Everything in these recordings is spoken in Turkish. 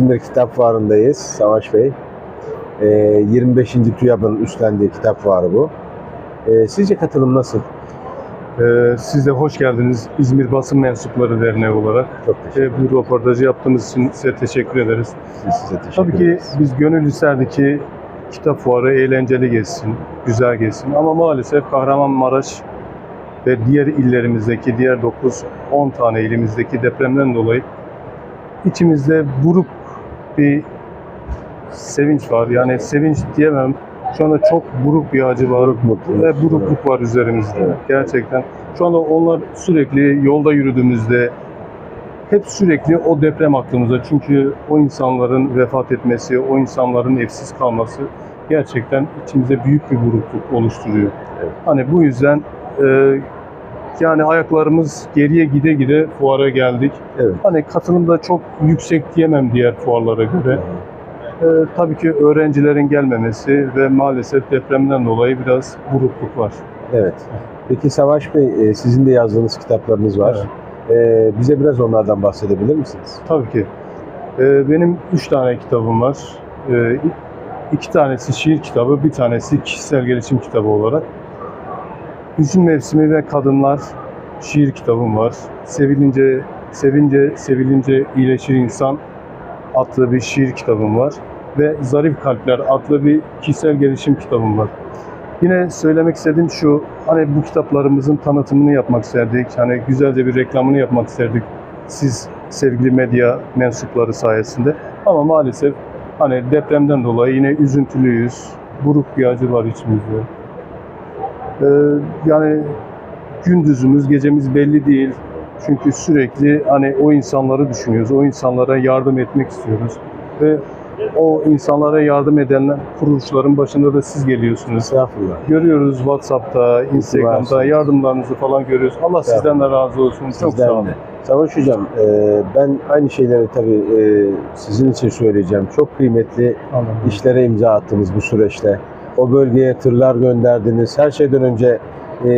İzmir Kitap Fuarı'ndayız Savaş Bey. Ee, 25. TÜYAP'ın üstlendiği kitap fuarı bu. Ee, sizce katılım nasıl? Ee, siz de hoş geldiniz İzmir Basın Mensupları Derneği olarak. Çok teşekkür Ee, bu röportajı yaptığınız için size teşekkür ederiz. ederiz. Size teşekkür Tabii ki ederiz. biz gönül isterdik ki kitap fuarı eğlenceli geçsin, güzel geçsin. Ama maalesef Kahramanmaraş ve diğer illerimizdeki, diğer 9-10 tane ilimizdeki depremden dolayı içimizde buruk bir sevinç var. Yani sevinç diyemem. Şu anda çok buruk bir acı var. mutluluk. ve burukluk var üzerimizde. Gerçekten. Şu anda onlar sürekli yolda yürüdüğümüzde hep sürekli o deprem aklımızda. Çünkü o insanların vefat etmesi, o insanların evsiz kalması gerçekten içimize büyük bir burukluk oluşturuyor. Evet. Hani bu yüzden e, yani ayaklarımız geriye gide gide fuara geldik. Evet. Hani katılım da çok yüksek diyemem diğer fuarlara göre. Ee, tabii ki öğrencilerin gelmemesi ve maalesef depremden dolayı biraz burukluk var. Evet. Peki Savaş Bey, e, sizin de yazdığınız kitaplarınız var. Ee, bize biraz onlardan bahsedebilir misiniz? Tabii ki. Ee, benim üç tane kitabım var. Ee, iki tanesi şiir kitabı, bir tanesi kişisel gelişim kitabı olarak. Hüzün Mevsimi ve Kadınlar şiir kitabım var. Sevilince, sevince, sevilince iyileşir insan adlı bir şiir kitabım var. Ve Zarif Kalpler adlı bir kişisel gelişim kitabım var. Yine söylemek istediğim şu, hani bu kitaplarımızın tanıtımını yapmak isterdik. Hani güzelce bir reklamını yapmak isterdik. Siz sevgili medya mensupları sayesinde. Ama maalesef hani depremden dolayı yine üzüntülüyüz. Buruk bir acı var içimizde. Ee, yani gündüzümüz, gecemiz belli değil. Çünkü sürekli hani o insanları düşünüyoruz. O insanlara yardım etmek istiyoruz. Ve o insanlara yardım eden kuruluşların başında da siz geliyorsunuz. Estağfurullah. Görüyoruz WhatsApp'ta, Instagram'da yardımlarınızı falan görüyoruz. Allah sizden de razı olsun. Çok Sizden sağ olun. de. Savaş Hocam, e, ben aynı şeyleri tabii e, sizin için söyleyeceğim. Çok kıymetli işlere imza attınız bu süreçte. O bölgeye tırlar gönderdiniz. Her şeyden önce e,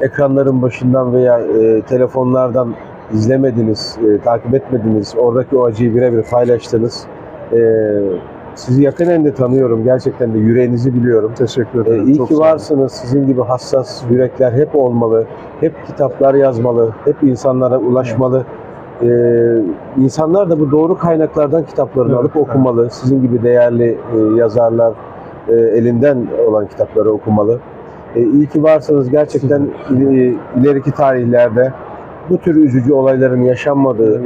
ekranların başından veya e, telefonlardan izlemediniz, e, takip etmediniz. Oradaki o acıyı birebir paylaştınız. E, sizi yakinen de tanıyorum. Gerçekten de yüreğinizi biliyorum. Teşekkür E, ederim. iyi Çok ki varsınız. Sizin gibi hassas yürekler hep olmalı. Hep kitaplar yazmalı. Hep insanlara ulaşmalı. E, insanlar da bu doğru kaynaklardan kitaplarını Evet, alıp evet. okumalı. Sizin gibi değerli e, yazarlar e, elinden olan kitapları okumalı. E, iyi ki varsınız. Gerçekten il- ileriki tarihlerde bu tür üzücü olayların yaşanmadığı,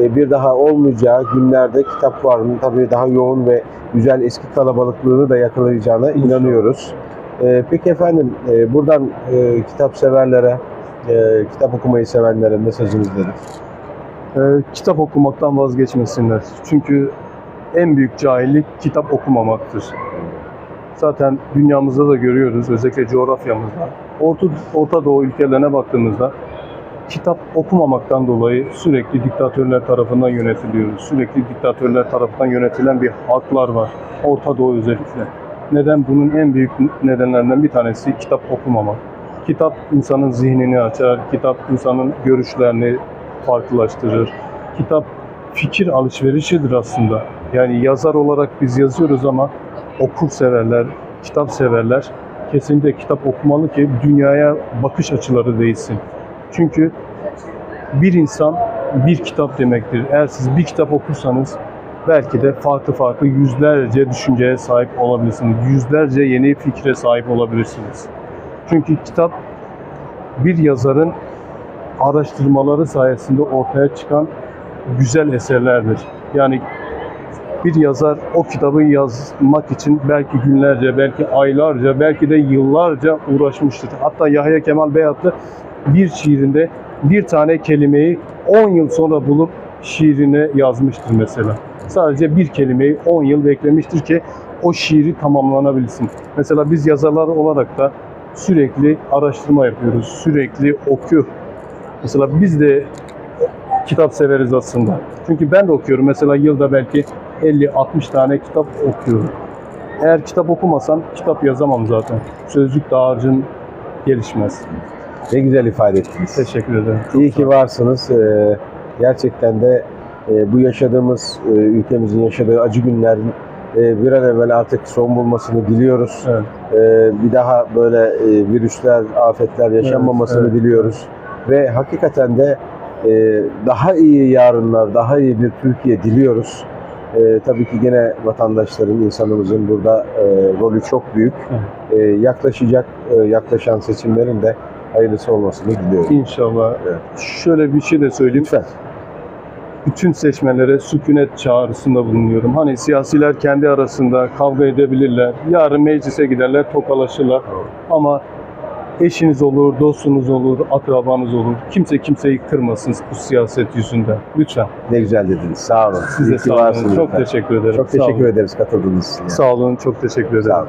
e, bir daha olmayacağı günlerde kitap fuarının tabii daha yoğun ve güzel eski kalabalıklığını da yakalayacağına inanıyoruz. E, Peki efendim e, buradan e, kitap severlere, e, kitap okumayı sevenlere mesajınız nedir? Ee, kitap okumaktan vazgeçmesinler. Çünkü en büyük cahillik kitap okumamaktır. Zaten dünyamızda da görüyoruz, özellikle coğrafyamızda. Orta, Orta Doğu ülkelerine baktığımızda kitap okumamaktan dolayı sürekli diktatörler tarafından yönetiliyoruz. Sürekli diktatörler tarafından yönetilen bir halklar var. Orta Doğu özellikle. Neden? Bunun en büyük nedenlerinden bir tanesi kitap okumamak. Kitap insanın zihnini açar, kitap insanın görüşlerini farklılaştırır. Kitap fikir alışverişidir aslında. Yani yazar olarak biz yazıyoruz ama okur severler, kitap severler kesinlikle kitap okumalı ki dünyaya bakış açıları değişsin. Çünkü bir insan bir kitap demektir. Eğer siz bir kitap okursanız belki de farklı farklı yüzlerce düşünceye sahip olabilirsiniz. Yüzlerce yeni fikre sahip olabilirsiniz. Çünkü kitap bir yazarın araştırmaları sayesinde ortaya çıkan güzel eserlerdir. Yani bir yazar o kitabı yazmak için belki günlerce, belki aylarca, belki de yıllarca uğraşmıştır. Hatta Yahya Kemal Beyatlı bir şiirinde bir tane kelimeyi 10 yıl sonra bulup şiirine yazmıştır mesela. Sadece bir kelimeyi 10 yıl beklemiştir ki o şiiri tamamlanabilsin. Mesela biz yazarlar olarak da sürekli araştırma yapıyoruz, sürekli oku. Mesela biz de kitap severiz aslında. Çünkü ben de okuyorum. Mesela yılda belki 50-60 tane kitap okuyorum. Eğer kitap okumasam kitap yazamam zaten. Sözlük dağarcığım gelişmez. Ne güzel ifade ettiniz. Teşekkür ederim. İyi ki varsınız. Ee, gerçekten de e, bu yaşadığımız, e, ülkemizin yaşadığı acı günlerin e, bir an evvel artık son bulmasını diliyoruz. Evet. E, bir daha böyle e, virüsler, afetler yaşanmamasını Evet, evet. diliyoruz. Ve hakikaten de e, daha iyi yarınlar, daha iyi bir Türkiye diliyoruz. E, tabii ki gene vatandaşların, insanımızın burada e, rolü çok büyük. E, yaklaşacak, e, yaklaşan seçimlerin de hayırlısı olmasını diliyorum. İnşallah. Evet. Şöyle bir şey de söyleyeyim. Lütfen. bütün seçmenlere sükunet çağrısında bulunuyorum. Hani siyasiler kendi arasında kavga edebilirler. Yarın meclise giderler, tokalaşırlar. Ama eşiniz olur, dostunuz olur, akrabanız olur. Kimse kimseyi kırmasın bu siyaset yüzünden. Lütfen. Ne güzel dediniz. Sağ olun. Size İyi ki sağ olun. Çok efendim. teşekkür ederim. Çok teşekkür ederiz katıldığınız için. Sağ olun. Çok teşekkür ederim. Sağ olun.